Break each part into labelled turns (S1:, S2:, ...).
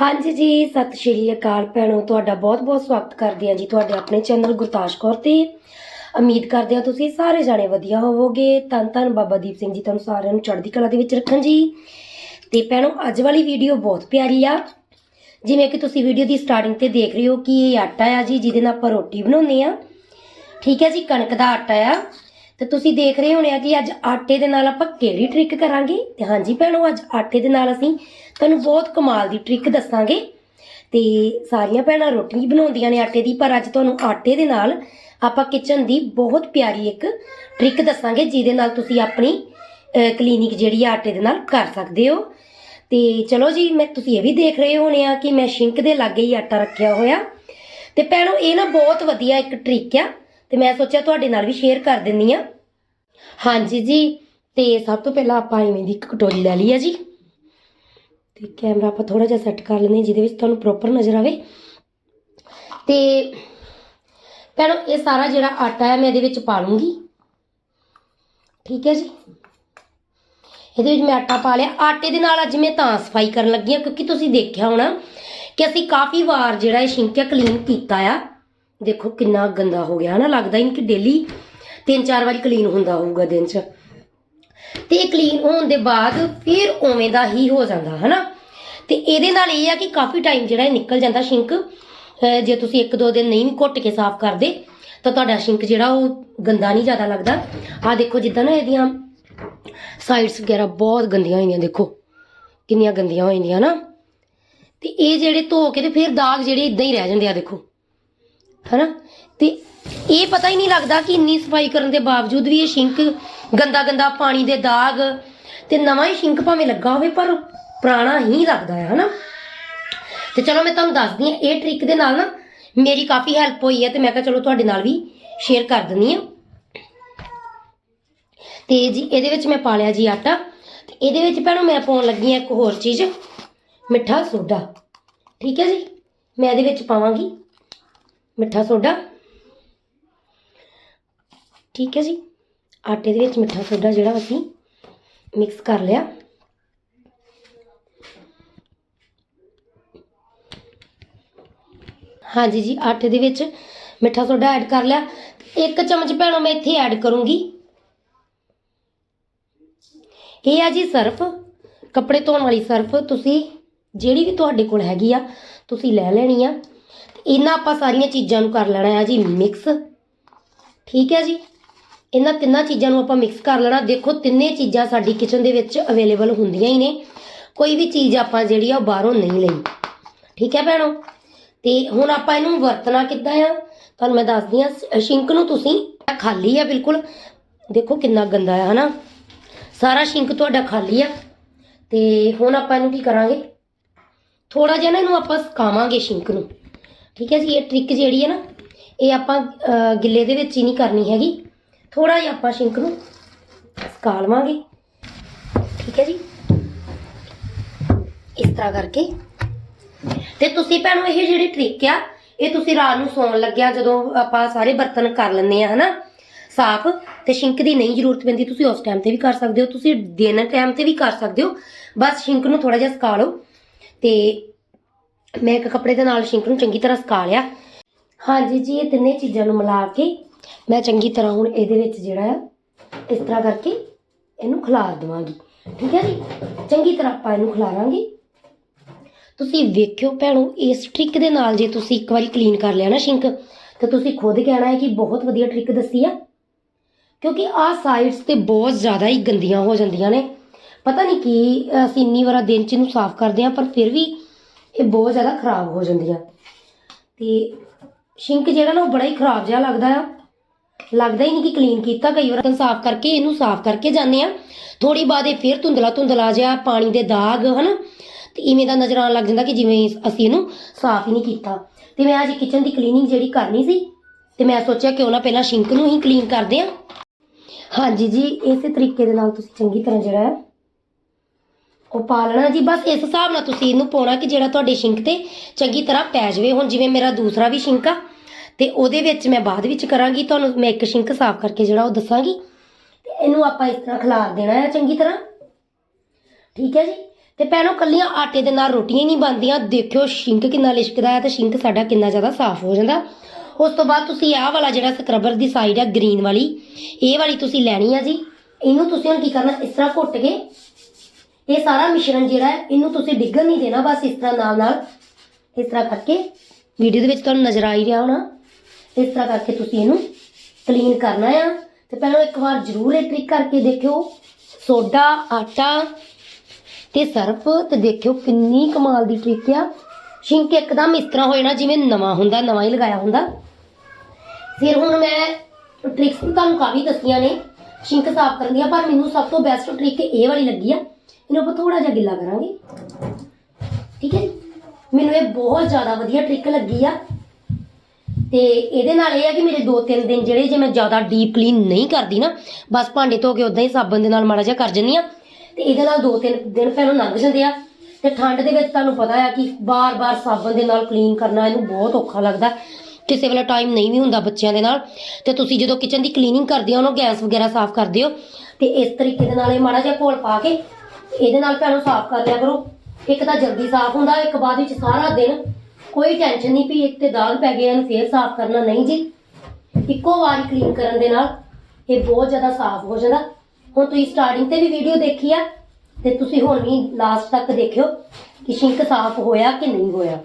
S1: ਹਾਂਜੀ ਜੀ, ਸਤਿ ਸ਼੍ਰੀ ਅਕਾਲ ਭੈਣੋ, ਤੁਹਾਡਾ ਬਹੁਤ-ਬਹੁਤ ਸਵਾਗਤ ਕਰਦੇ ਹਾਂ ਜੀ ਤੁਹਾਡੇ ਆਪਣੇ ਚੈਨਲ ਗੁਰਤਾਸ਼ ਕੌਰ ਤੇ। ਉਮੀਦ ਕਰਦੇ ਹਾਂ ਤੁਸੀਂ ਸਾਰੇ ਜਾਣੇ ਵਧੀਆ ਹੋਵੋਗੇ। ਧੰਨ ਧੰਨ ਬਾਬਾ ਦੀਪ ਸਿੰਘ ਜੀ ਤੁਹਾਨੂੰ ਸਾਰਿਆਂ ਨੂੰ ਚੜ੍ਹਦੀ ਕਲਾ ਦੇ ਵਿੱਚ ਰੱਖਣ ਜੀ। ਤੇ ਭੈਣੋ, ਅੱਜ ਵਾਲੀ ਵੀਡੀਓ ਬਹੁਤ ਪਿਆਰੀ ਆ। ਜਿਵੇਂ ਕਿ ਤੁਸੀਂ ਵੀਡੀਓ ਦੀ ਸਟਾਰਟਿੰਗ ਤੇ ਦੇਖ ਰਹੇ ਹੋ ਕਿ ਇਹ ਆਟਾ ਆ ਜੀ, ਜਿਹਦੇ ਨਾਲ ਆਪਾਂ ਰੋਟੀ ਬਣਾਉਂਦੇ ਆ ਠੀਕ ਹੈ ਜੀ, ਕਣਕ ਦਾ ਆਟਾ ਆ। ਤੇ ਤੁਸੀਂ ਦੇਖ ਰਹੇ ਹੋਣੇ ਆ ਕਿ ਅੱਜ ਆਟੇ ਦੇ ਨਾਲ ਆਪਾਂ ਕਿਹੜੀ ਟ੍ਰਿਕ ਕਰਾਂਗੇ? ਤੇ ਹਾਂਜੀ ਭੈਣੋ, ਅੱਜ ਆਟੇ ਦੇ ਨਾਲ ਅਸੀਂ ਤੁਹਾਨੂੰ ਬਹੁਤ ਕਮਾਲ ਦੀ ਟ੍ਰਿਕ ਦੱਸਾਂਗੇ। ਤੇ ਸਾਰੀਆਂ ਭੈਣਾਂ ਰੋਟੀ ਵੀ ਬਣਾਉਂਦੀਆਂ ਨੇ ਆਟੇ ਦੀ, ਪਰ ਅੱਜ ਤੁਹਾਨੂੰ ਆਟੇ ਦੇ ਨਾਲ ਆਪਾਂ ਕਿਚਨ ਦੀ ਬਹੁਤ ਪਿਆਰੀ ਇੱਕ ਟ੍ਰਿਕ ਦੱਸਾਂਗੇ, ਜਿਹਦੇ ਨਾਲ ਤੁਸੀਂ ਆਪਣੀ ਕਲੀਨਿਕ ਜਿਹੜੀ ਆ ਆਟੇ ਦੇ ਨਾਲ ਕਰ ਸਕਦੇ ਹੋ। ਤੇ ਚਲੋ ਜੀ, ਮੈਂ ਤੁਸੀਂ ਇਹ ਵੀ ਦੇਖ ਰਹੇ ਹੋਣੇ ਆ ਕਿ ਮੈਂ ਸ਼ਿੰਕ ਦੇ ਲਾਗੇ ਹੀ ਆਟਾ ਰੱਖਿਆ ਹੋਇਆ। ਤੇ ਭੈਣੋ, ਇਹ ਨਾ ਬਹੁਤ ਵਧੀਆ ਇੱਕ ਟ੍ਰਿਕ ਆ। ਤੇ ਮੈਂ ਸੋਚਿਆ ਤੁਹਾਡੇ ਨਾਲ ਵੀ ਸ਼ੇਅਰ ਕਰ ਦਿੰਨੀ ਆ। ਹਾਂਜੀ ਜੀ, ਤੇ ਸਭ ਤੋਂ ਪਹਿਲਾਂ ਆਪਾਂ ਇਵੇਂ ਦੀ ਇੱਕ ਕਟੋਰੀ ਲੈ ਲਈ ਆ ਜੀ। ਤੇ ਕੈਮਰਾ ਆਪਾਂ ਥੋੜਾ ਜਿਹਾ ਸੈੱਟ ਕਰ ਲੈਂਦੇ ਹਾਂ, ਜਿਹਦੇ ਵਿੱਚ ਤੁਹਾਨੂੰ ਪ੍ਰੋਪਰ ਨਜ਼ਰ ਆਵੇ। ਤੇ ਭੈਣੋ, ਇਹ ਸਾਰਾ ਜਿਹੜਾ ਆਟਾ ਹੈ, ਮੈਂ ਇਹਦੇ ਵਿੱਚ ਪਾ ਲੂੰਗੀ। ਠੀਕ ਹੈ ਜੀ? ਇਹਦੇ ਵਿੱਚ ਮੈਂ ਆਟਾ ਪਾ ਲਿਆ। ਆਟੇ ਦੇ ਨਾਲ ਅੱਜ ਮੈਂ ਤਾਂ ਸਫ਼ਾਈ ਕਰਨ ਲੱਗੀ ਹਾਂ, ਕਿਉਂਕਿ ਤੁਸੀਂ ਦੇਖਿਆ ਹੋਣਾ ਕਿ ਅਸੀਂ ਕਾਫੀ ਵਾਰ ਜਿਹੜਾ ਇਹ ਸ਼ਿੰਕਿਆ ਕਲੀਨ ਕੀਤਾ ਆ। ਦੇਖੋ ਕਿੰਨਾ ਗੰਦਾ ਹੋ ਗਿਆ, ਹਨਾ? ਲੱਗਦਾ ਹੀ ਕਿ ਡੇਲੀ ਤਿੰਨ ਚਾਰ ਵਾਰੀ ਕਲੀਨ ਹੁੰਦਾ ਹੋਊਗਾ ਦਿਨ 'ਚ। ਤੇ ਇਹ ਕਲੀਨ ਹੋਣ ਦੇ ਬਾਅਦ ਫਿਰ ਉਵੇਂ ਦਾ ਹੀ ਹੋ ਜਾਂਦਾ, ਹਨਾ? ਤੇ ਇਹਦੇ ਨਾਲ ਇਹ ਆ ਕਿ ਕਾਫੀ ਟਾਈਮ ਜਿਹੜਾ ਇਹ ਨਿਕਲ ਜਾਂਦਾ ਸ਼ਿੰਕ ਜੇ ਤੁਸੀਂ ਇੱਕ ਦੋ ਦਿਨ ਨਹੀਂ ਘੁੱਟ ਕੇ ਸਾਫ਼ ਕਰਦੇ, ਤਾਂ ਤੁਹਾਡਾ ਸ਼ਿੰਕ ਜਿਹੜਾ ਉਹ ਗੰਦਾ ਨਹੀਂ ਜ਼ਿਆਦਾ ਲੱਗਦਾ। ਆ ਦੇਖੋ ਜਿੱਦਾਂ ਨਾ ਇਹਦੀਆਂ ਸਾਈਡਸ ਵਗੈਰਾ ਬਹੁਤ ਗੰਦੀਆਂ ਹੋਈਆਂ, ਦੇਖੋ। ਕਿੰਨੀਆਂ ਗੰਦੀਆਂ ਹੋ ਜਾਂਦੀਆਂ ਨਾ। ਤੇ ਇਹ ਜਿਹੜੇ ਧੋ ਕੇ ਤੇ ਫਿਰ ਦਾਗ ਜਿਹੜੇ ਇਦਾਂ ਹੀ ਰਹਿ ਜਾਂਦੇ ਆ, ਦੇਖੋ। ਹਨਾ? ਤੇ ਇਹ ਪਤਾ ਹੀ ਨਹੀਂ ਲੱਗਦਾ ਕਿ ਇੰਨੀ ਸਫ਼ਾਈ ਕਰਨ ਦੇ ਬਾਵਜੂਦ ਵੀ ਇਹ ਸ਼ਿੰਕ ਗੰਦਾ ਗੰਦਾ ਪਾਣੀ ਦੇ ਦਾਗ ਤੇ ਨਵਾਂ ਹੀ ਸ਼ਿੰਕ ਭਾਵੇਂ ਲੱਗਾ ਹੋਵੇ, ਪਰ ਪੁਰਾਣਾ ਹੀ ਲੱਗਦਾ ਹੈ, ਹਨਾ? ਤੇ ਚਲੋ ਮੈਂ ਤੁਹਾਨੂੰ ਦੱਸਦੀ ਹਾਂ, ਇਹ ਟ੍ਰਿਕ ਦੇ ਨਾਲ ਨਾ ਮੇਰੀ ਕਾਫੀ ਹੈਲਪ ਹੋਈ ਹੈ ਤੇ ਮੈਂ ਕਿਹਾ ਚਲੋ ਤੁਹਾਡੇ ਨਾਲ ਵੀ ਸ਼ੇਅਰ ਕਰ ਦਿੰਦੀ ਹਾਂ। ਤੇ ਜੀ, ਇਹਦੇ ਵਿੱਚ ਮੈਂ ਪਾ ਲਿਆ ਜੀ ਆਟਾ ਤੇ ਇਹਦੇ ਵਿੱਚ ਭੈਣੋ ਮੈਂ ਪਾਉਣ ਲੱਗੀ ਹਾਂ ਇੱਕ ਹੋਰ ਚੀਜ਼, ਮਿੱਠਾ ਸੋਡਾ। ਠੀਕ ਹੈ ਜੀ? ਮੈਂ ਇਹਦੇ ਵਿੱਚ ਪਾਵਾਂਗੀ ਮਿੱਠਾ ਸੋਡਾ। ਠੀਕ ਹੈ ਜੀ। ਆਟੇ ਦੇ ਵਿੱਚ ਮਿੱਠਾ ਸੋਡਾ ਜਿਹੜਾ ਅਸੀਂ ਮਿਕਸ ਕਰ ਲਿਆ। ਹਾਂਜੀ ਜੀ, ਆਟੇ ਦੇ ਵਿੱਚ ਮਿੱਠਾ ਸੋਡਾ ਐਡ ਕਰ ਲਿਆ। ਇੱਕ ਚਮਚ ਭੈਣੋ, ਮੈਂ ਇੱਥੇ ਐਡ ਕਰੂੰਗੀ। ਇਹ ਆ ਜੀ ਸਰਫ। ਕੱਪੜੇ ਧੋਣ ਵਾਲੀ ਸਰਫ ਤੁਸੀਂ ਜਿਹੜੀ ਵੀ ਤੁਹਾਡੇ ਕੋਲ ਹੈਗੀ ਆ, ਤੁਸੀਂ ਲੈ ਲੈਣੀ ਆ। ਇਹਨਾਂ ਆਪਾਂ ਸਾਰੀਆਂ ਚੀਜ਼ਾਂ ਨੂੰ ਕਰ ਲੈਣਾ ਆ ਜੀ ਮਿਕਸ ਠੀਕ ਹੈ ਜੀ। ਇਹਨਾਂ ਤਿੰਨਾਂ ਚੀਜ਼ਾਂ ਨੂੰ ਆਪਾਂ ਮਿਕਸ ਕਰ ਲੈਣਾ। ਦੇਖੋ, ਤਿੰਨੇ ਚੀਜ਼ਾਂ ਸਾਡੀ ਕਿਚਨ ਦੇ ਵਿੱਚ ਅਵੇਲੇਬਲ ਹੁੰਦੀਆਂ ਹੀ ਨੇ। ਕੋਈ ਵੀ ਚੀਜ਼ ਆਪਾਂ ਜਿਹੜੀ ਆ ਉਹ ਬਾਹਰੋਂ ਨਹੀਂ ਲਈ। ਠੀਕ ਹੈ ਭੈਣੋ? ਤੇ ਹੁਣ ਆਪਾਂ ਇਹਨੂੰ ਵਰਤਣਾ ਕਿੱਦਾਂ ਆ? ਤੁਹਾਨੂੰ ਮੈਂ ਦੱਸਦੀ ਆ ਸ਼ਿੰਕ ਨੂੰ ਤੁਸੀਂ ਖਾਲੀ ਆ, ਬਿਲਕੁਲ। ਦੇਖੋ ਕਿੰਨਾ ਗੰਦਾ ਆ, ਹਨਾ? ਸਾਰਾ ਸ਼ਿੰਕ ਤੁਹਾਡਾ ਖਾਲੀ ਆ। ਤੇ ਹੁਣ ਆਪਾਂ ਇਹਨੂੰ ਕੀ ਕਰਾਂਗੇ? ਥੋੜਾ ਜਿਹਾ ਨਾ ਇਹਨੂੰ ਆਪਾਂ ਸੁਕਾਵਾਂਗੇ ਸ਼ਿੰਕ ਨੂੰ। ਠੀਕ ਹੈ ਜੀ, ਇਹ ਟ੍ਰਿਕ ਜਿਹੜੀ ਹੈ ਨਾ, ਇਹ ਆਪਾਂ ਗਿੱਲੇ ਦੇ ਵਿੱਚ ਹੀ ਨਹੀਂ ਕਰਨੀ ਹੈਗੀ। ਥੋੜਾ ਜਿਹਾ ਆਪਾਂ ਸ਼ਿੰਕ ਨੂੰ ਸੁਕਾ ਲਵਾਂਗੇ। ਠੀਕ ਹੈ ਜੀ? ਇਸ ਤਰ੍ਹਾਂ ਕਰਕੇ। ਤੇ ਤੁਸੀਂ ਭੈਣੋ, ਇਹ ਜਿਹੜੀ ਟ੍ਰਿਕ ਆ, ਇਹ ਤੁਸੀਂ ਰਾਤ ਨੂੰ ਸੌਣ ਲੱਗਿਆ ਜਦੋਂ ਆਪਾਂ ਸਾਰੇ ਬਰਤਨ ਕਰ ਲੈਂਦੇ ਆ, ਹਨਾ? ਸਾਫ਼। ਤੇ ਸ਼ਿੰਕ ਦੀ ਨਹੀਂ ਜ਼ਰੂਰਤ ਪੈਂਦੀ, ਤੁਸੀਂ ਉਸ ਟਾਈਮ ਤੇ ਵੀ ਕਰ ਸਕਦੇ ਹੋ, ਤੁਸੀਂ ਦਿਨ ਟਾਈਮ ਤੇ ਵੀ ਕਰ ਸਕਦੇ ਹੋ। ਬਸ ਸ਼ਿੰਕ ਨੂੰ ਥੋੜਾ ਜਿਹਾ ਸੁਕਾ ਲਓ। ਤੇ ਮੈਂ ਇੱਕ ਕੱਪੜੇ ਦੇ ਨਾਲ ਸ਼ਿੰਕ ਨੂੰ ਚੰਗੀ ਤਰ੍ਹਾਂ ਸੁਕਾ ਲਿਆ। ਹਾਂਜੀ ਜੀ, ਇਹ ਤਿੰਨੇ ਚੀਜ਼ਾਂ ਨੂੰ ਮਿਲਾ ਕੇ ਮੈਂ ਚੰਗੀ ਤਰ੍ਹਾਂ ਹੁਣ ਇਹਦੇ ਵਿੱਚ ਜਿਹੜਾ ਆ, ਇਸ ਤਰ੍ਹਾਂ ਕਰਕੇ ਇਹਨੂੰ ਖਿਲਾਰ ਦੇਵਾਂਗੀ। ਠੀਕ ਹੈ ਜੀ? ਚੰਗੀ ਤਰ੍ਹਾਂ ਆਪਾਂ ਇਹਨੂੰ ਖਿਲਾਰਾਂਗੇ ਤੁਸੀਂ ਵੇਖਿਓ ਭੈਣੋ, ਇਸ ਟ੍ਰਿਕ ਦੇ ਨਾਲ ਜੇ ਤੁਸੀਂ ਇੱਕ ਵਾਰੀ ਕਲੀਨ ਕਰ ਲਿਆ ਨਾ ਸ਼ਿੰਕ, ਤੇ ਤੁਸੀਂ ਖੁਦ ਕਹਿਣਾ ਹੈ ਕਿ ਬਹੁਤ ਵਧੀਆ ਟ੍ਰਿਕ ਦੱਸੀ ਆ। ਕਿਉਂਕਿ ਆਹ ਸਾਈਡਸ ਤੇ ਬਹੁਤ ਜ਼ਿਆਦਾ ਹੀ ਗੰਦੀਆਂ ਹੋ ਜਾਂਦੀਆਂ ਨੇ। ਪਤਾ ਨਹੀਂ ਕੀ, ਅਸੀਂ ਇੰਨੀ ਵਾਰਾ ਦਿਨ ਚ ਇਹਨੂੰ ਸਾਫ਼ ਕਰਦੇ ਆ ਪਰ ਫਿਰ ਵੀ ਇਹ ਬਹੁਤ ਜ਼ਿਆਦਾ ਖਰਾਬ ਹੋ ਜਾਂਦੀਆਂ। ਤੇ ਸ਼ਿੰਕ ਜਿਹੜਾ ਨਾ, ਉਹ ਬੜਾ ਹੀ ਖਰਾਬ ਜਿਹਾ ਲੱਗਦਾ ਆ। ਲੱਗਦਾ ਹੀ ਨਹੀਂ ਕਿ ਕਲੀਨ ਕੀਤਾ। ਕਈ ਵਾਰ ਤਾਂ ਸਾਫ਼ ਕਰਕੇ ਇਹਨੂੰ ਸਾਫ਼ ਕਰਕੇ ਜਾਂਦੇ ਆ ਥੋੜੀ ਬਾਅਦ ਇਹ ਫਿਰ ਧੁੰਦਲਾ ਧੁੰਦਲਾ ਜਿਹਾ ਪਾਣੀ ਦੇ ਦਾਗ, ਹਨਾ? ਤੇ ਇਵੇਂ ਦਾ ਨਜ਼ਰ ਆਉਣ ਲੱਗ ਜਾਂਦਾ ਕਿ ਜਿਵੇਂ ਅਸੀਂ ਇਹਨੂੰ ਸਾਫ਼ ਹੀ ਨਹੀਂ ਕੀਤਾ। ਤੇ ਮੈਂ ਅੱਜ ਕਿਚਨ ਦੀ ਕਲੀਨਿੰਗ ਜਿਹੜੀ ਕਰਨੀ ਸੀ, ਤੇ ਮੈਂ ਸੋਚਿਆ ਕਿਉਂ ਨਾ ਪਹਿਲਾਂ ਸ਼ਿੰਕ ਨੂੰ ਹੀ ਕਲੀਨ ਕਰਦੇ ਆ ਹਾਂਜੀ ਜੀ, ਇਸੇ ਤਰੀਕੇ ਦੇ ਨਾਲ ਤੁਸੀਂ ਚੰਗੀ ਤਰ੍ਹਾਂ ਜਿਹੜਾ ਹੈ, ਉਹ ਪਾ ਲੈਣਾ ਜੀ। ਬਸ ਇਸ ਹਿਸਾਬ ਨਾਲ ਤੁਸੀਂ ਇਹਨੂੰ ਪਾਉਣਾ ਕਿ ਜਿਹੜਾ ਤੁਹਾਡੇ ਸ਼ਿੰਕ ਤੇ ਚੰਗੀ ਤਰ੍ਹਾਂ ਪੈ ਜਾਵੇ। ਹੁਣ ਜਿਵੇਂ ਮੇਰਾ ਦੂਸਰਾ ਵੀ ਸ਼ਿੰਕ ਆ ਤੇ ਉਹਦੇ ਵਿੱਚ ਮੈਂ ਬਾਅਦ ਵਿੱਚ ਕਰਾਂਗੀ, ਤੁਹਾਨੂੰ ਮੈਂ ਇੱਕ ਸ਼ਿੰਕ ਸਾਫ਼ ਕਰਕੇ ਜਿਹੜਾ ਉਹ ਦੱਸਾਂਗੀ। ਤੇ ਇਹਨੂੰ ਆਪਾਂ ਇਸ ਤਰ੍ਹਾਂ ਖਿਲਾਰ ਦੇਣਾ ਹੈ ਚੰਗੀ ਤਰ੍ਹਾਂ। ਠੀਕ ਹੈ ਜੀ? ਤੇ ਭੈਣੋ, ਕੱਲੀਆਂ ਆਟੇ ਦੇ ਨਾਲ ਰੋਟੀਆਂ ਹੀ ਨਹੀਂ ਬਣਦੀਆਂ। ਦੇਖਿਓ ਸ਼ਿੰਕ ਕਿੰਨਾ ਲਿਸ਼ਕਦਾ ਹੈ ਤੇ ਸ਼ਿੰਕ ਸਾਡਾ ਕਿੰਨਾ ਜ਼ਿਆਦਾ ਸਾਫ਼ ਹੋ ਜਾਂਦਾ। ਉਸ ਤੋਂ ਬਾਅਦ ਤੁਸੀਂ ਆਹ ਵਾਲਾ ਜਿਹੜਾ ਸਕਰਬਰ ਦੀ ਸਾਈਡ ਹੈ ਗ੍ਰੀਨ ਵਾਲੀ, ਇਹ ਵਾਲੀ ਤੁਸੀਂ ਲੈਣੀ ਆ ਜੀ। ਇਹਨੂੰ ਤੁਸੀਂ ਹੁਣ ਕੀ ਕਰਨਾ, ਇਸ ਤਰ੍ਹਾਂ ਘੁੱਟ ਕੇ ਇਹ ਸਾਰਾ ਮਿਸ਼ਰਣ ਜਿਹੜਾ ਹੈ, ਇਹਨੂੰ ਤੁਸੀਂ ਡਿੱਗਣ ਨਹੀਂ ਦੇਣਾ, ਬਸ ਇਸ ਤਰ੍ਹਾਂ ਨਾਲ ਨਾਲ ਇਸ ਤਰ੍ਹਾਂ ਕਰਕੇ। ਵੀਡੀਓ ਦੇ ਵਿੱਚ ਤੁਹਾਨੂੰ ਨਜ਼ਰ ਆ ਹੀ ਰਿਹਾ ਹੋਣਾ। ਇਸ ਤਰ੍ਹਾਂ ਕਰਕੇ ਤੁਸੀਂ ਇਹਨੂੰ ਕਲੀਨ ਕਰਨਾ ਆ। ਤੇ ਪਹਿਲਾਂ ਇੱਕ ਵਾਰ ਜ਼ਰੂਰ ਇਹ ਟ੍ਰਿਕ ਕਰਕੇ ਦੇਖਿਓ। ਸੋਡਾ, ਆਟਾ ਤੇ ਸਰਫ ਤੇ ਦੇਖਿਓ ਕਿੰਨੀ ਕਮਾਲ ਦੀ ਟ੍ਰਿਕ ਆ। ਸ਼ਿੰਕ ਇੱਕਦਮ ਇਸ ਤਰ੍ਹਾਂ ਹੋ ਜਾਣਾ ਜਿਵੇਂ ਨਵਾਂ ਹੁੰਦਾ, ਨਵਾਂ ਹੀ ਲਗਾਇਆ ਹੁੰਦਾ। ਫਿਰ ਹੁਣ ਮੈਂ ਟ੍ਰਿਕਸ ਤੁਹਾਨੂੰ ਕਾਫੀ ਦੱਸੀਆਂ ਨੇ। ਸ਼ਿੰਕ ਸਾਫ਼ ਕਰਨ ਦੀਆਂ ਪਰ ਮੈਨੂੰ ਸਭ ਤੋਂ ਬੈਸਟ ਟ੍ਰਿਕ ਇਹ ਵਾਲੀ ਲੱਗੀ ਆ। ਇਹਨੂੰ ਆਪਾਂ ਥੋੜਾ ਜਿਹਾ ਗਿੱਲਾ ਕਰਾਂਗੇ। ਠੀਕ ਹੈ ਮੈਨੂੰ ਇਹ ਬਹੁਤ ਜ਼ਿਆਦਾ ਵਧੀਆ ਟ੍ਰਿਕ ਲੱਗੀ ਆ। ਤੇ ਇਹਦੇ ਨਾਲ ਇਹ ਆ ਕਿ ਮੇਰੇ 2-3 ਦਿਨ ਜਿਹੜੇ ਜੇ ਮੈਂ ਜ਼ਿਆਦਾ ਡੀਪ ਕਲੀਨ ਨਹੀਂ ਕਰਦੀ ਨਾ, ਬਸ ਭਾਂਡੇ ਧੋ ਕੇ ਉਦਾਂ ਹੀ ਸਾਬਣ ਦੇ ਨਾਲ ਮਾੜਾ ਜਿਹਾ ਕਰ ਜੰਨੀ ਆ। ਤੇ ਇਹਦੇ ਨਾਲ 2-3 ਦਿਨ ਪਹਿਲਾਂ ਲੰਘ ਜਾਂਦੇ ਆ। ਤੇ ਠੰਡ ਦੇ ਵਿੱਚ ਤੁਹਾਨੂੰ ਪਤਾ ਆ ਕਿ ਬਾਰ-ਬਾਰ ਸਾਬਣ ਦੇ ਨਾਲ ਕਲੀਨ ਕਰਨਾ ਇਹਨੂੰ ਬਹੁਤ ਔਖਾ ਲੱਗਦਾ। ਕਿਸੇ ਵੇਲੇ ਟਾਈਮ ਨਹੀਂ ਵੀ ਹੁੰਦਾ ਬੱਚਿਆਂ ਦੇ ਨਾਲ। ਤੇ ਤੁਸੀਂ ਜਦੋਂ ਕਿਚਨ ਦੀ ਕਲੀਨਿੰਗ ਕਰਦੇ ਹੋ, ਉਹਨੂੰ ਗੈਸ ਵਗੈਰਾ ਸਾਫ਼ ਕਰਦੇ ਹੋ, ਤੇ ਇਸ ਤਰੀਕੇ ਦੇ ਨਾਲ ਇਹ ਮਾੜਾ ਜਿਹਾ ਘੋਲ ਪਾ ਕੇ ਇਹਦੇ ਨਾਲ ਭੈਣੋ ਸਾਫ਼ ਕਰ ਲਿਆ ਕਰੋ। ਇੱਕ ਤਾਂ ਜਲਦੀ ਸਾਫ਼ ਹੁੰਦਾ, ਇੱਕ ਬਾਅਦ ਵਿੱਚ ਸਾਰਾ ਦਿਨ ਕੋਈ ਟੈਨਸ਼ਨ ਨਹੀਂ ਵੀ ਇੱਕ ਤੇ ਦਾਗ ਪੈ ਗਿਆ ਇਹਨੂੰ ਫੇਰ ਸਾਫ਼ ਕਰਨਾ ਨਹੀਂ ਜੀ। ਇੱਕੋ ਵਾਰੀ ਕਲੀਨ ਕਰਨ ਦੇ ਨਾਲ ਇਹ ਬਹੁਤ ਜ਼ਿਆਦਾ ਸਾਫ਼ ਹੋ ਜਾਂਦਾ। ਹੁਣ ਤੁਸੀਂ ਸਟਾਰਟਿੰਗ ਤੇ ਵੀ ਵੀਡੀਓ ਦੇਖੀ ਆ, ਤੇ ਤੁਸੀਂ ਹੁਣ ਵੀ ਲਾਸਟ ਤੱਕ ਦੇਖਿਓ ਕਿ ਸ਼ਿੰਕ ਸਾਫ਼ ਹੋਇਆ ਕਿ ਨਹੀਂ ਹੋਇਆ।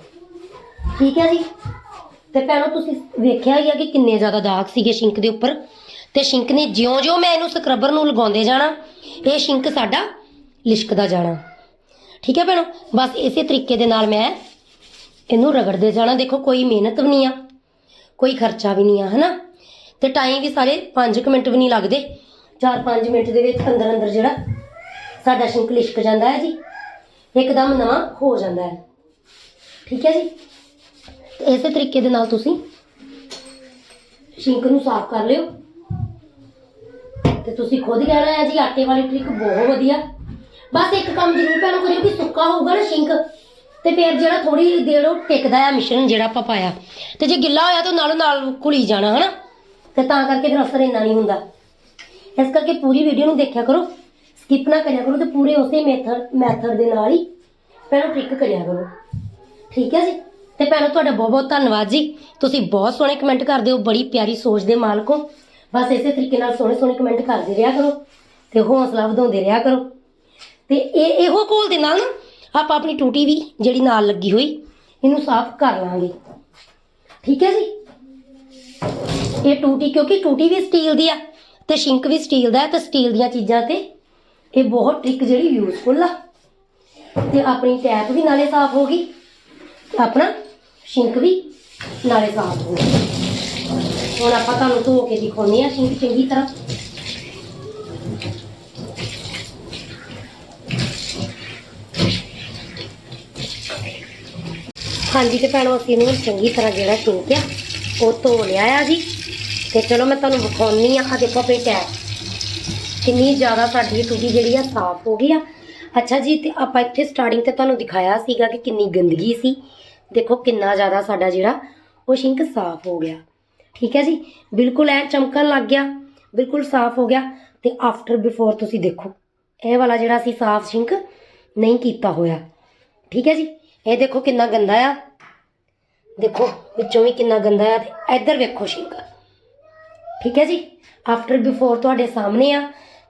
S1: ਠੀਕ ਹੈ ਜੀ? ਤੇ ਭੈਣੋ, ਤੁਸੀਂ ਵੇਖਿਆ ਹੀ ਆ ਕਿ ਕਿੰਨੇ ਜ਼ਿਆਦਾ ਦਾਗ ਸੀਗੇ ਸ਼ਿੰਕ ਦੇ ਉੱਪਰ। ਤੇ ਸ਼ਿੰਕ ਨੇ ਜਿਉਂ-ਜਿਉਂ ਮੈਂ ਇਹਨੂੰ ਸਕਰਬਰ ਨੂੰ ਲਗਾਉਂਦੇ ਜਾਣਾ, ਇਹ ਸ਼ਿੰਕ ਸਾਡਾ ਲਿਸ਼ਕਦਾ ਜਾਣਾ। ਠੀਕ ਹੈ ਭੈਣੋ? ਬਸ ਇਸੇ ਤਰੀਕੇ ਦੇ ਨਾਲ ਮੈਂ ਇਹਨੂੰ ਰਗੜਦੇ ਜਾਣਾ ਦੇਖੋ, ਕੋਈ ਮਿਹਨਤ ਵੀ ਨਹੀਂ ਆ, ਕੋਈ ਖਰਚਾ ਵੀ ਨਹੀਂ ਆ, ਹਨਾ? ਤੇ ਟਾਈਮ ਵੀ ਸਾਰੇ 5 ਮਿੰਟ ਵੀ ਨਹੀਂ ਲੱਗਦੇ। 4-5 ਮਿੰਟ ਦੇ ਵਿੱਚ ਅੰਦਰ ਅੰਦਰ ਜਿਹੜਾ ਸਾਡਾ ਸ਼ਿੰਕ ਲਿਸ਼ਕ ਜਾਂਦਾ ਹੈ ਜੀ, ਇੱਕਦਮ ਨਵਾਂ ਹੋ ਜਾਂਦਾ ਹੈ। ਠੀਕ ਹੈ ਜੀ? ਇਸੇ ਤਰੀਕੇ ਦੇ ਨਾਲ ਤੁਸੀਂ ਸ਼ਿੰਕ ਨੂੰ ਸਾਫ਼ ਕਰ ਲਿਓ। ਤੇ ਤੁਸੀਂ ਖੁਦ ਕਹਿਣਾ ਹੈ ਜੀ, ਆਟੇ ਵਾਲੀ ਟ੍ਰਿਕ ਬਹੁਤ ਵਧੀਆ। ਬਸ ਇੱਕ ਕੰਮ ਜ਼ਰੂਰ ਭੈਣੋ ਕਰਿਓ ਕਿ ਸੁੱਕਾ ਹੋਊਗਾ ਨਾ ਸ਼ਿੰਕ। ਤੇ ਫਿਰ ਜਿਹੜਾ ਥੋੜੀ ਦੇਰ ਉਹ ਟਿਕਦਾ ਆ ਮਿਸ਼ਰਣ ਜਿਹੜਾ ਆਪਾਂ ਪਾਇਆ। ਤੇ ਜੇ ਗਿੱਲਾ ਹੋਇਆ ਤਾਂ ਨਾਲੋਂ ਨਾਲ ਘੁਲੀ ਜਾਣਾ, ਹਨਾ? ਤੇ ਤਾਂ ਕਰਕੇ ਫਿਰ ਅਸਰ ਇੰਨਾ ਨਹੀਂ ਹੁੰਦਾ। ਇਸ ਕਰਕੇ ਪੂਰੀ ਵੀਡੀਓ ਨੂੰ ਦੇਖਿਆ ਕਰੋ। ਸਕਿਪ ਨਾ ਕਰਿਆ ਕਰੋ ਤੇ ਪੂਰੇ ਉਸੇ ਮੈਥਡ ਮੈਥਡ ਦੇ ਨਾਲ ਹੀ ਪਹਿਲਾਂ ਟ੍ਰਿਕ ਕਰਿਆ ਕਰੋ। ਠੀਕ ਹੈ ਜੀ? ਤੇ ਪਹਿਲਾਂ ਤੁਹਾਡਾ ਬਹੁਤ ਬਹੁਤ ਧੰਨਵਾਦ ਜੀ। ਤੁਸੀਂ ਬਹੁਤ ਸੋਹਣੇ ਕਮੈਂਟ ਕਰਦੇ ਹੋ, ਬੜੀ ਪਿਆਰੀ ਸੋਚ ਦੇ ਮਾਲਕ ਹੋ। ਬਸ ਇਸੇ ਤਰੀਕੇ ਨਾਲ ਸੋਹਣੇ ਸੋਹਣੇ ਕਮੈਂਟ ਕਰਦੇ ਰਿਹਾ ਕਰੋ ਤੇ ਹੌਸਲਾ ਵਧਾਉਂਦੇ ਰਿਹਾ ਕਰੋ। ਤੇ ਇਹ ਇਹੋ ਕੋਲ ਦੇ ਨਾਲ ਨਾ ਆਪਾਂ ਆਪਣੀ ਟੂਟੀ ਵੀ ਜਿਹੜੀ ਨਾਲ ਲੱਗੀ ਹੋਈ, ਇਹਨੂੰ ਸਾਫ਼ ਕਰ ਲਾਂਗੇ। ਠੀਕ ਹੈ ਜੀ? ਇਹ ਟੂਟੀ, ਕਿਉਂਕਿ ਟੂਟੀ ਵੀ ਸਟੀਲ ਦੀ ਆ ਤੇ ਸ਼ਿੰਕ ਵੀ ਸਟੀਲ ਦਾ ਹੈ ਤੇ ਸਟੀਲ ਦੀਆਂ ਚੀਜ਼ਾਂ ਤੇ ਇਹ ਬਹੁਤ ਟ੍ਰਿਕ ਜਿਹੜੀ ਯੂਜ਼ਫੁਲ ਆ। ਤੇ ਆਪਣੀ ਟੈਪ ਵੀ ਨਾਲੇ ਸਾਫ਼ ਹੋ ਗਈ ਤੇ ਆਪਣਾ ਸ਼ਿੰਕ ਵੀ ਨਾਲੇ ਸਾਫ਼ ਹੋ ਗਈ ਹੁਣ ਆਪਾਂ ਤੁਹਾਨੂੰ ਧੋ ਕੇ ਦਿਖਾਉਂਦੇ ਆ ਸ਼ਿੰਕ ਚੰਗੀ ਤਰ੍ਹਾਂ। ਹਾਂਜੀ ਤੇ ਭੈਣੋ, ਅਸੀਂ ਇਹਨੂੰ ਚੰਗੀ ਤਰ੍ਹਾਂ ਜਿਹੜਾ ਸ਼ਿੰਕ ਆ, ਉਹ ਧੋ ਲਿਆ ਆ ਜੀ। ਤੇ ਚਲੋ ਮੈਂ ਤੁਹਾਨੂੰ ਵਿਖਾਉਣੀ ਆ ਆ ਦੇਖੋ ਆਪਣੀ ਹੈ ਕਿੰਨੀ ਜ਼ਿਆਦਾ ਸਾਡੀ ਟੂਟੀ ਜਿਹੜੀ ਆ, ਸਾਫ਼ ਹੋ ਗਈ ਆ। ਅੱਛਾ ਜੀ, ਤੇ ਆਪਾਂ ਇੱਥੇ ਸਟਾਰਟਿੰਗ ਤੇ ਤੁਹਾਨੂੰ ਦਿਖਾਇਆ ਸੀਗਾ ਕਿ ਕਿੰਨੀ ਗੰਦਗੀ ਸੀ। ਦੇਖੋ ਕਿੰਨਾ ਜ਼ਿਆਦਾ ਸਾਡਾ ਜਿਹੜਾ, ਉਹ ਸ਼ਿੰਕ ਸਾਫ਼ ਹੋ ਗਿਆ। ਠੀਕ ਹੈ ਜੀ? ਬਿਲਕੁਲ ਐ ਚਮਕਣ ਲੱਗ ਗਿਆ, ਬਿਲਕੁਲ ਸਾਫ਼ ਹੋ ਗਿਆ। ਤੇ ਆਫਟਰ ਬਿਫੋਰ ਤੁਸੀਂ ਦੇਖੋ, ਇਹ ਵਾਲਾ ਜਿਹੜਾ ਸੀ ਸਾਫ਼ ਸ਼ਿੰਕ ਨਹੀਂ ਕੀਤਾ ਹੋਇਆ। ਠੀਕ ਹੈ ਜੀ? ਇਹ ਦੇਖੋ ਕਿੰਨਾ ਗੰਦਾ ਆ। ਦੇਖੋ, ਵਿੱਚੋਂ ਵੀ ਕਿੰਨਾ ਗੰਦਾ ਆ ਤੇ ਇੱਧਰ ਵੇਖੋ ਸ਼ਿੰਕ। ਠੀਕ ਹੈ ਜੀ? ਆਫਟਰ ਬਿਫੋਰ ਤੁਹਾਡੇ ਸਾਹਮਣੇ ਆ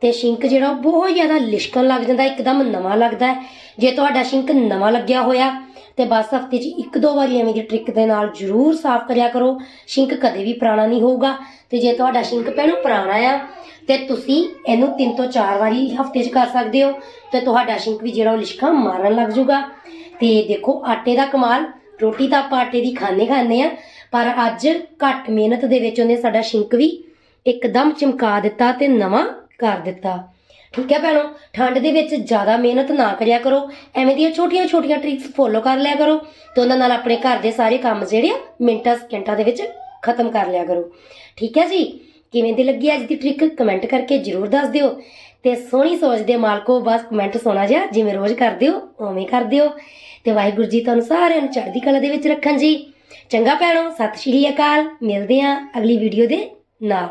S1: ਤੇ ਸ਼ਿੰਕ ਜਿਹੜਾ ਉਹ ਬਹੁਤ ਜ਼ਿਆਦਾ ਲਿਸ਼ਕਣ ਲੱਗ ਜਾਂਦਾ, ਇੱਕਦਮ ਨਵਾਂ ਲੱਗਦਾ ਜੇ ਤੁਹਾਡਾ ਸ਼ਿੰਕ ਨਵਾਂ ਲੱਗਿਆ ਹੋਇਆ ਤੇ ਬਸ ਹਫ਼ਤੇ 'ਚ ਇੱਕ ਦੋ ਵਾਰੀ ਐਵੇਂ ਦੀ ਟ੍ਰਿਕ ਦੇ ਨਾਲ ਜ਼ਰੂਰ ਸਾਫ਼ ਕਰਿਆ ਕਰੋ। ਸ਼ਿੰਕ ਕਦੇ ਵੀ ਪੁਰਾਣਾ ਨਹੀਂ ਹੋਊਗਾ। ਤੇ ਜੇ ਤੁਹਾਡਾ ਸ਼ਿੰਕ ਪਹਿਲੋਂ ਪੁਰਾਣਾ ਆ ਤੇ ਤੁਸੀਂ ਇਹਨੂੰ ਤਿੰਨ ਤੋਂ ਚਾਰ ਵਾਰੀ ਹਫ਼ਤੇ 'ਚ ਕਰ ਸਕਦੇ ਹੋ ਤੇ ਤੁਹਾਡਾ ਸ਼ਿੰਕ ਵੀ ਜਿਹੜਾ ਉਹ ਲਿਸ਼ਕਾਂ ਮਾਰਨ ਲੱਗ ਜਾਊਗਾ। ਤੇ ਦੇਖੋ ਆਟੇ ਦਾ ਕਮਾਲ, ਰੋਟੀ ਤਾਂ ਆਪਾਂ ਆਟੇ ਦੀ ਖਾਣੇ ਖਾਣੇ ਆ ਪਰ ਅੱਜ ਘੱਟ ਮਿਹਨਤ ਦੇ ਵਿੱਚ ਉਹਨੇ ਸਾਡਾ ਸ਼ਿੰਕ ਵੀ ਇੱਕਦਮ ਚਮਕਾ ਦਿੱਤਾ ਤੇ ਨਵਾਂ ਕਰ ਦਿੱਤਾ। ਠੀਕ ਹੈ ਭੈਣੋ, ਠੰਡ ਦੇ ਵਿੱਚ ਜ਼ਿਆਦਾ ਮਿਹਨਤ ਨਾ ਕਰਿਆ ਕਰੋ, ਐਵੇਂ ਦੀਆਂ ਛੋਟੀਆਂ-ਛੋਟੀਆਂ ਟ੍ਰਿਕਸ ਫੋਲੋ ਕਰ ਲਿਆ ਕਰੋ ਤੇ ਉਹਨਾਂ ਨਾਲ ਆਪਣੇ ਘਰ ਦੇ ਸਾਰੇ ਕੰਮ ਜਿਹੜੇ ਆ ਮਿੰਟਾਂ ਸਕਿੰਟਾਂ ਦੇ ਵਿੱਚ ਖਤਮ ਕਰ ਲਿਆ ਕਰੋ। ਠੀਕ ਹੈ ਜੀ? ਕਿਵੇਂ ਦੀ ਲੱਗੀ ਅੱਜ ਦੀ ਟ੍ਰਿਕ ਕਮੈਂਟ ਕਰਕੇ ਜਰੂਰ ਦੱਸ ਦਿਓ। ਤੇ ਸੋਹਣੀ ਸੋਚ ਦੇ ਮਾਲਕੋ ਬਸ ਕਮੈਂਟ ਸੋਣਾ ਜਿਹਾ ਜਿਵੇਂ ਰੋਜ਼ ਕਰਦੇ ਹੋ, ਉਵੇਂ ਕਰ ਦਿਓ ਤੇ ਵਾਹਿਗੁਰੂ ਜੀ ਤੁਹਾਨੂੰ ਸਾਰਿਆਂ ਨੂੰ ਚੜ੍ਹਦੀ ਕਲਾ ਦੇ ਵਿੱਚ ਰੱਖਣ ਜੀ। ਚੰਗਾ ਭੈਣੋ, ਸਤਿ ਸ਼੍ਰੀ ਅਕਾਲ। ਮਿਲਦੇ ਆਂ ਅਗਲੀ ਵੀਡੀਓ ਦੇ ਨਾਲ।